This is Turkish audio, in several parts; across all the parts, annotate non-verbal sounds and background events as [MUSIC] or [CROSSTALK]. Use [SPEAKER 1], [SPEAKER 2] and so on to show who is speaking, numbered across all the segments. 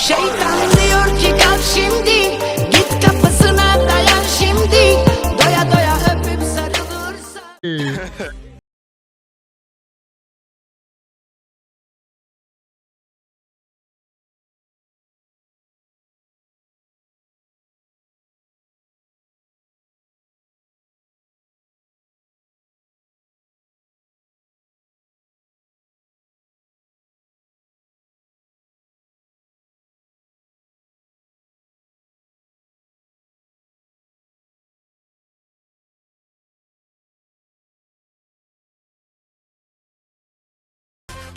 [SPEAKER 1] Şeytan diyor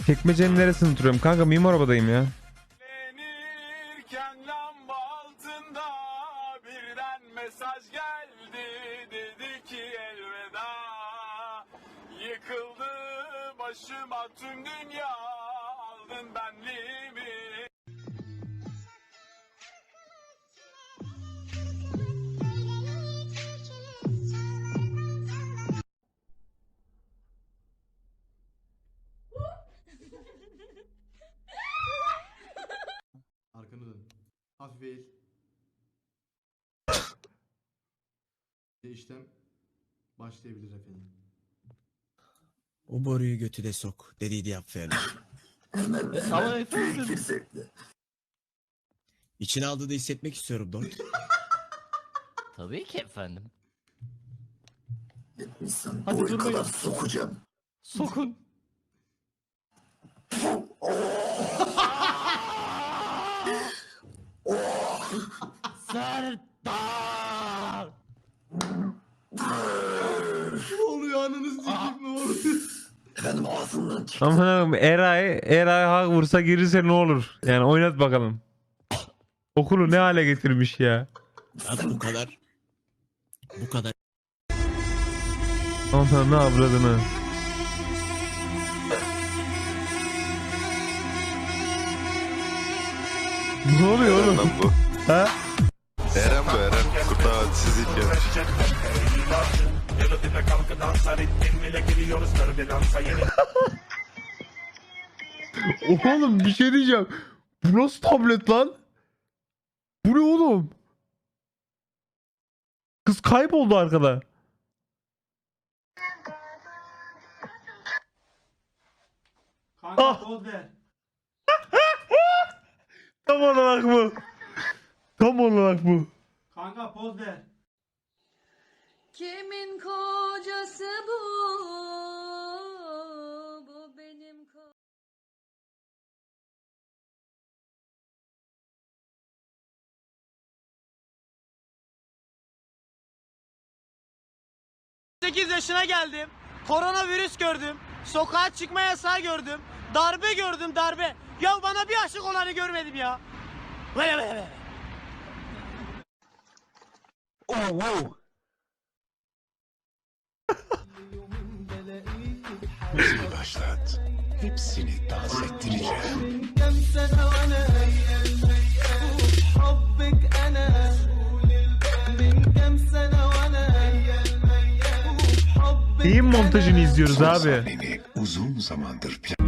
[SPEAKER 2] Çekmecenin neresini oturuyorum? Kanka mimar arabadayım ya.
[SPEAKER 3] İşlem başlayabilir efendim.
[SPEAKER 4] O boruyu götüde sok. Dediydi yap Ferdi.
[SPEAKER 5] Ama efendim.
[SPEAKER 4] İçine aldığı da hissetmek istiyorum Dort. [LAUGHS]
[SPEAKER 5] Tabii ki efendim.
[SPEAKER 6] İnsan
[SPEAKER 5] Hadi
[SPEAKER 6] boy
[SPEAKER 5] durmayın.
[SPEAKER 6] kadar sokacağım.
[SPEAKER 5] Sokun. [LAUGHS] Serdar!
[SPEAKER 3] Ne oluyor ananı sikeyim ne oluyor?
[SPEAKER 6] Efendim
[SPEAKER 2] Allah'ım Eray, Eray ha vursa girirse ne olur? Yani oynat bakalım. Okulu ne hale getirmiş ya.
[SPEAKER 4] Abi bu kadar. Bu kadar.
[SPEAKER 2] Ondan ne avradını. Ne oluyor oğlum?
[SPEAKER 7] bu.
[SPEAKER 2] Ha?
[SPEAKER 7] Eren bu Eren. Kurtlar Vadisi'z ilk gelmiş.
[SPEAKER 2] Oğlum bir şey diyeceğim. Bu nasıl tablet lan? Bu ne oğlum? Kız kayboldu arkada.
[SPEAKER 3] Kanka
[SPEAKER 2] Ah.
[SPEAKER 3] poz ver. [LAUGHS]
[SPEAKER 2] Tam olarak bu. Tam olarak bu.
[SPEAKER 3] Kanka poz ver.
[SPEAKER 1] Kimin kocası bu? Bu
[SPEAKER 8] 8 yaşına geldim. Koronavirüs gördüm. Sokağa çıkma yasağı gördüm. Darbe gördüm darbe. Ya bana bir aşık olanı görmedim ya. Böyle böyle böyle.
[SPEAKER 7] başlat. Hepsini dans ettireceğim.
[SPEAKER 2] Montajını izliyoruz
[SPEAKER 7] Son
[SPEAKER 2] abi?
[SPEAKER 7] sahneni uzun zamandır plan...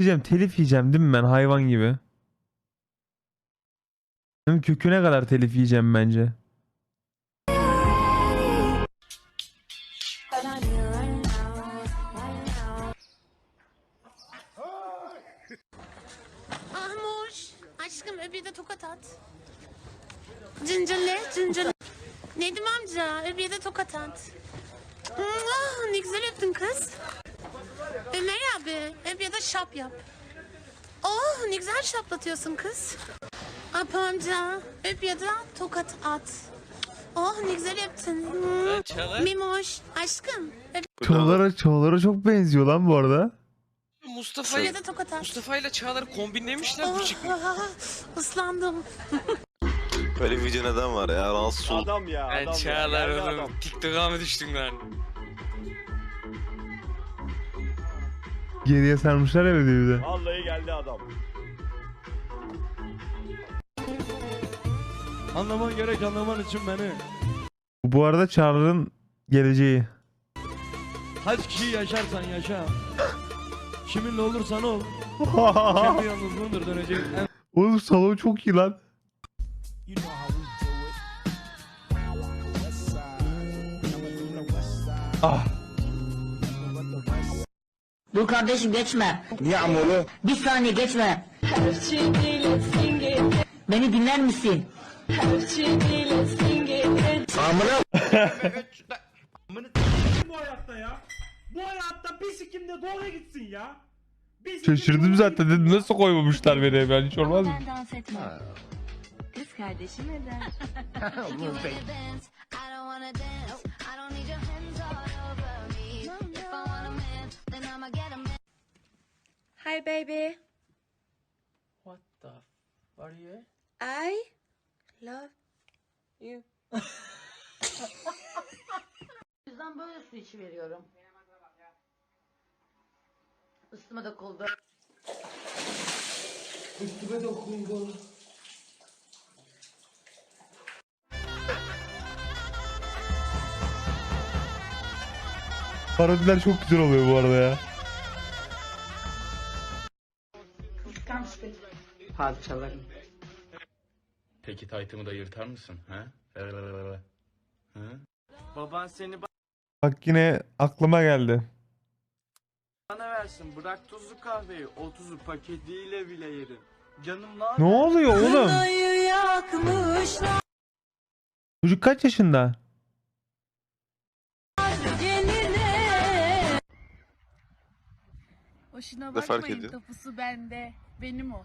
[SPEAKER 2] Diyeceğim telif yiyeceğim değil mi ben hayvan gibi? Hem köküne kadar telif yiyeceğim bence.
[SPEAKER 9] Ahmuş. Aşkım öbür de tokat at. Cincirle, cincirle. Nedim amca, öbür de tokat at. Ah, ne güzel öptün kız. Ömer abi, öbür de şap yap. Oh, ne güzel şaplatıyorsun kız. Apa amca, öbür de tokat at. Oh, ne güzel öptün. Hmm. Mimoş, aşkım.
[SPEAKER 2] Çağlar'a Çağlar'a çok benziyor lan bu arada.
[SPEAKER 9] Öbür de tokat at.
[SPEAKER 8] Mustafa ile Çağlar'ı kombinlemişler
[SPEAKER 9] Oh, ıslandım.
[SPEAKER 10] Öyle bir video neden var ya? Rahatsız ol.
[SPEAKER 11] Adam ya adam ya. Geldi adam.
[SPEAKER 3] TikTok'a mı düştün lan?
[SPEAKER 2] Geriye sarmışlar ya videoyu bir de.
[SPEAKER 11] Vallahi geldi adam.
[SPEAKER 12] Anlaman gerek anlaman için beni.
[SPEAKER 2] Bu bu arada Çağrı'nın geleceği.
[SPEAKER 12] Kaç kişi yaşarsan yaşa. Kiminle olursan ol. Kendi [LAUGHS] yalnızlığındır dönecek en
[SPEAKER 2] Oğlum salon çok iyi lan. Ah.
[SPEAKER 8] Dur kardeşim geçme. Niye amolu? Bir saniye geçme. Beni dinler misin?
[SPEAKER 13] Bu hayatta ya. Bu hayatta bir sikimde doğru gitsin ya. Bir
[SPEAKER 2] Şaşırdım zaten dedim nasıl koymamışlar beni ben hiç olmaz mı?
[SPEAKER 1] Ben dans etmem. Kız kardeşim eder. [LAUGHS] Hi baby.
[SPEAKER 3] What the f- are you?
[SPEAKER 1] I love you.
[SPEAKER 8] yüzden böyle su içi veriyorum. Üstüme dokuldu.
[SPEAKER 2] Parodiler çok güzel oluyor bu arada ya.
[SPEAKER 11] Peki taytımı da yırtar mısın? Ha?
[SPEAKER 14] Baban seni
[SPEAKER 2] Bak yine aklıma geldi.
[SPEAKER 14] bana versin. Bırak tuzlu kahveyi. O tuzu paketiyle bile yerim. Canım ne
[SPEAKER 2] Ne oluyor oğlum? Çocuk kaç yaşında?
[SPEAKER 1] Boşuna
[SPEAKER 10] Ne fark bakmayın, ediyor?
[SPEAKER 1] tapusu bende. Benim o.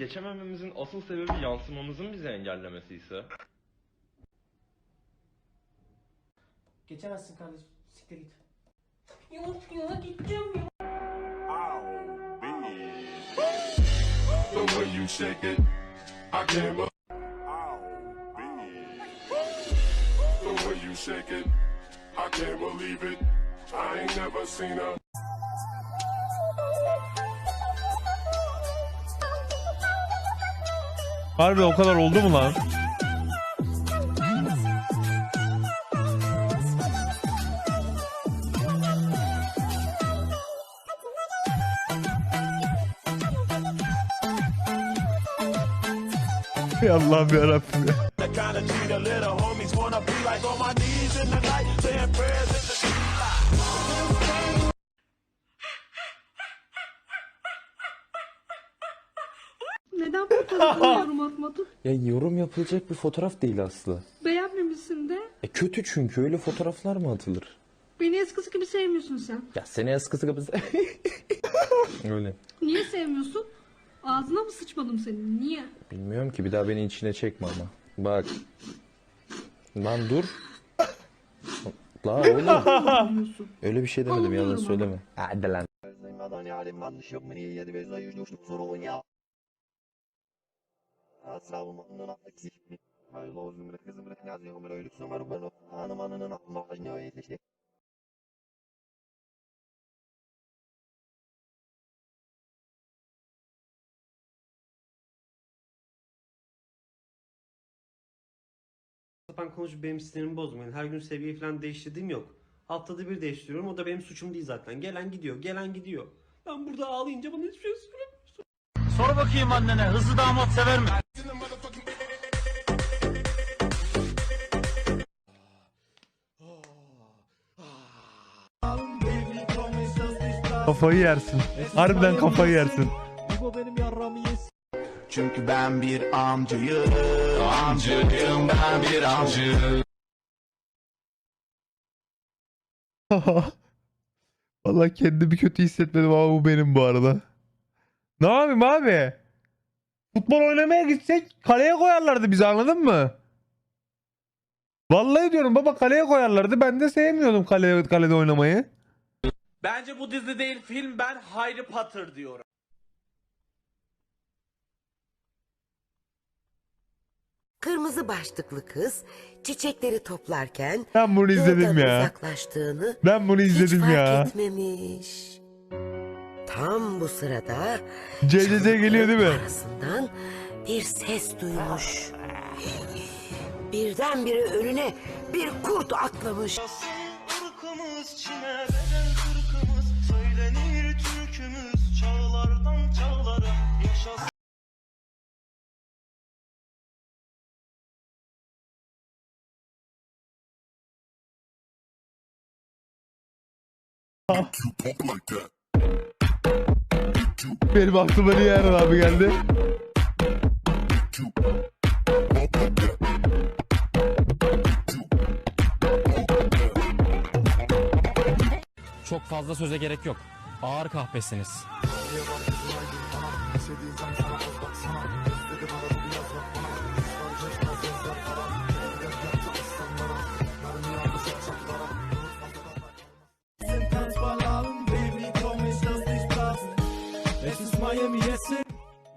[SPEAKER 11] geçemememizin asıl sebebi yansımamızın bizi engellemesi ise?
[SPEAKER 14] Geçemezsin kardeşim. Siktir git.
[SPEAKER 1] Yok yok gideceğim ya.
[SPEAKER 11] The way you shake it, I can't believe. The way you shake it, I can't believe it. I ain't never seen a.
[SPEAKER 2] Harbi o kadar oldu mu lan? Allah'ım yarabbim ya.
[SPEAKER 1] Neden fotoğrafını [LAUGHS] yorum atmadın?
[SPEAKER 12] Ya yorum yapılacak bir fotoğraf değil Aslı.
[SPEAKER 1] Beğenmemişsin de.
[SPEAKER 12] E kötü çünkü öyle fotoğraflar mı atılır?
[SPEAKER 1] Beni eskisi gibi sevmiyorsun sen.
[SPEAKER 12] Ya seni eskisi gibi... [LAUGHS] öyle.
[SPEAKER 1] Niye sevmiyorsun? Ağzına mı sıçmadım senin? Niye?
[SPEAKER 12] Bilmiyorum ki bir daha beni içine çekme ama. Bak. Lan dur. La oğlum. Öyle bir şey demedim yalan söyleme. Hadi lan.
[SPEAKER 14] Sapan konuşup benim sinirimi bozmayın. Her gün seviye falan değiştirdiğim yok. Haftada bir değiştiriyorum. O da benim suçum değil zaten. Gelen gidiyor, gelen gidiyor. Ben burada ağlayınca bana hiçbir şey söylemiyorsun.
[SPEAKER 3] Sor bakayım annene hızlı damat sever mi?
[SPEAKER 2] Kafayı yersin. Harbiden kafayı yersin.
[SPEAKER 12] Bu benim yarramı yes.
[SPEAKER 15] Çünkü ben bir amcıyım Amcıyım ben bir amcı [LAUGHS]
[SPEAKER 2] Vallahi kendimi kötü hissetmedim ama bu benim bu arada. Ne yapayım abi? Futbol oynamaya gitsek kaleye koyarlardı bizi anladın mı? Vallahi diyorum baba kaleye koyarlardı. Ben de sevmiyordum kale, kalede oynamayı.
[SPEAKER 16] Bence bu dizi değil film ben Harry Potter diyorum.
[SPEAKER 17] Kırmızı başlıklı kız çiçekleri toplarken
[SPEAKER 2] Ben bunu izledim
[SPEAKER 17] yoldan
[SPEAKER 2] ya.
[SPEAKER 17] uzaklaştığını
[SPEAKER 2] Ben bunu
[SPEAKER 17] hiç
[SPEAKER 2] izledim
[SPEAKER 17] fark
[SPEAKER 2] ya.
[SPEAKER 17] etmemiş. Tam bu sırada
[SPEAKER 2] CCC geliyor değil mi?
[SPEAKER 17] arasından bir ses duymuş. Birdenbire önüne bir kurt atlamış. [LAUGHS]
[SPEAKER 2] Benim aklıma niye Eren abi geldi?
[SPEAKER 16] Çok fazla söze gerek yok. Ağır kahpesiniz.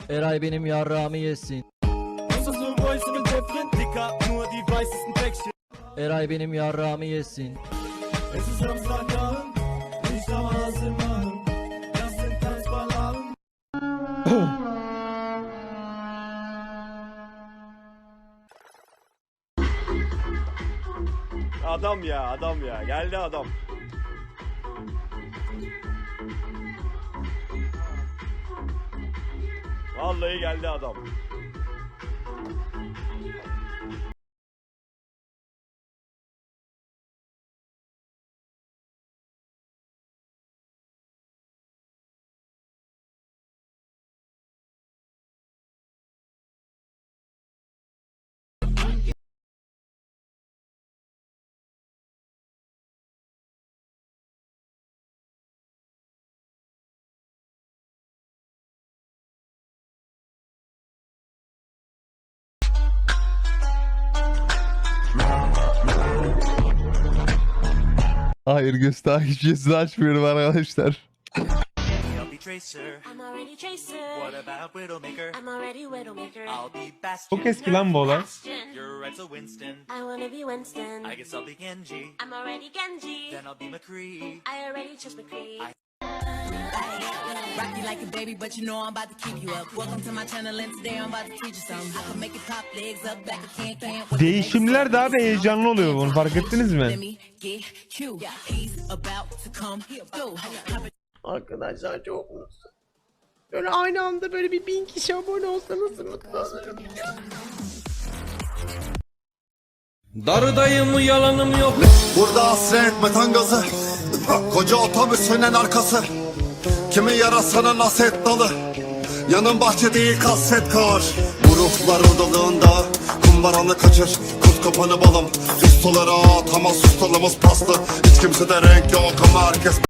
[SPEAKER 7] Eray benim yarrağımı yesin. Eray benim yarrağımı yesin.
[SPEAKER 14] Adam ya adam ya geldi adam. Vallahi geldi adam.
[SPEAKER 9] Already Widowmaker. I'll be Bastion.
[SPEAKER 2] Çok eski lan bu olay.
[SPEAKER 9] I. I. I.
[SPEAKER 17] Rock you like a baby, but you know I'm about to keep you up. Welcome to my channel, and today I'm about to teach you something. I can make it pop legs up, back a can can.
[SPEAKER 2] Değişimler daha da heyecanlı oluyor bunu fark ettiniz mi?
[SPEAKER 17] Arkadaşlar çok mutlu. Böyle aynı anda böyle bir bin kişi abone olsa nasıl mutlu olurum.
[SPEAKER 16] Darıdayım yalanım yok.
[SPEAKER 15] Burada hasret metan gazı Koca otobüs sönen arkası Kimi yarasana naset dalı? Yanın bahçe değil kasvet kar. Bu ruhlar odalığında Kumbaranı kaçır. Kuz kapanı balım. Ustalara atamaz ustalımız paslı Hiç kimse de renk yok ama herkes